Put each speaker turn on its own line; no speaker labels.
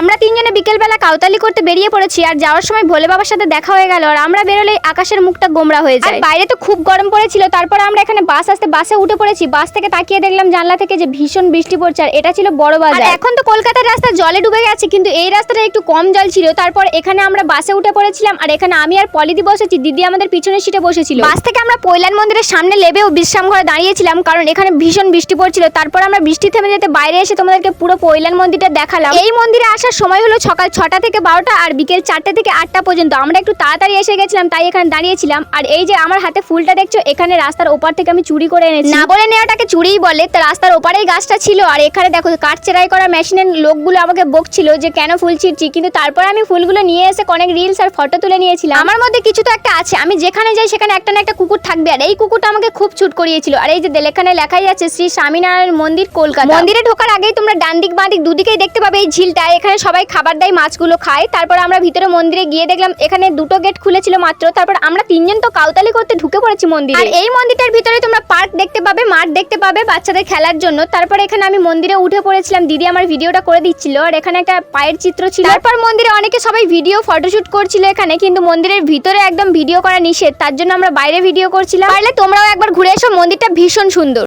আমরা তিনজনে বিকেলবেলা কাউতালি করতে বেরিয়ে পড়েছি আর যাওয়ার সময় ভোলে বাবার সাথে দেখা হয়ে গেল আর আমরা বেরোলেই আকাশের মুখটা গোমরা হয়ে যায়। বাইরে তো খুব গরম পড়েছিল তারপর আমরা এখানে বাস আসতে বাসে উঠে পড়েছি বাস থেকে তাকিয়ে দেখলাম জানলা থেকে যে ভীষণ বৃষ্টি পড়ছে আর এটা ছিল বড় বাজার। আর এখন তো কলকাতার রাস্তা জলে ডুবে গেছে কিন্তু এই রাস্তাটা একটু কম জল ছিল। তারপর এখানে আমরা বাসে উঠে পড়েছিলাম আর এখানে আমি আর পলিদি বসেছি দিদি আমাদের পিছনের সিটে বসেছিল। বাস থেকে আমরা পৈলান মন্দিরের সামনে লেবেও বিশ্রাম ঘরে দাঁড়িয়েছিলাম কারণ এখানে ভীষণ বৃষ্টি পড়ছিল। তারপর আমরা বৃষ্টি থেমে যেতে বাইরে এসে তোমাদেরকে পুরো পৈলান মন্দিরটা দেখালাম। এই মন্দিরে আসার সময় হলো সকাল ছটা থেকে বারোটা আর বিকেল চারটে থেকে আটটা পর্যন্ত। আমরা একটু তাড়াতাড়ি এসে গেছিলাম তাই এখানে দাঁড়িয়েছিলাম। আর এই যে আমার হাতে ফুলটা দেখছ এখানে রাস্তার ওপার থেকে আমি চুরি করে এনেছি। না বলে নেওয়াটাকে চুরিই বলে তো রাস্তার ওপারেই গাছটা ছিল। আর এখানে দেখো কাঠ চেরাই করা মেশিনের লোকগুলো আমাকে বকছিল যে কেন ফুল ছিঁড়ছি? কিন্তু তারপর আমি ফুলগুলো নিয়ে এসে অনেক রিলস আর ফটো তুলে নিয়েছিলাম। আমার মধ্যে কিছু তো একটা আছে। আমি যেখানে যাই সেখানে একটা না একটা কুকুর থাকবে। আর এই কুকুরটা আমাকে খুব ছুট করিয়েছিল। আর এই যে এখানে লেখাই আছে শ্রী স্বামীনারায়ণ মন্দির কলকাতা। মন্দিরে ঢোকার আগেই তোমরা ডান দিক বাঁ দিক দুদিকেই দেখতে পাবে এই ঝিলটা। এখানে সবাই খাবার দেয়, মাছগুলো খায়। তারপর আমরা ভিতরে মন্দিরে গিয়ে দেখলাম, এখানে দুটো গেট খুলেছিল মাত্র। তারপর আমরা তিনজন তো কাউতালি করতে ঢুকে পড়েছি মন্দিরে। আর এই মন্দিরটার ভিতরে তোমরা পার্ক দেখতে পাবে, মাঠ দেখতে পাবে বাচ্চাদের খেলার জন্য। তারপর এখানে আমি মন্দিরে উঠে পড়েছিলাম। দিদি আমার ভিডিওটা করে দিচ্ছিল। আর এখানে একটা পায়ের চিত্র ছিল। তারপর মন্দিরে অনেকে সবাই ভিডিও, ফটোশুট করছিল এখানে। কিন্তু মন্দিরের ভিতরে একদম ভিডিও করা নিষেধ। তার জন্য আমরা বাইরে ভিডিও করছিলাম। পারলে তোমরাও একবার ঘুরে এসো। মন্দিরটা ভীষণ সুন্দর।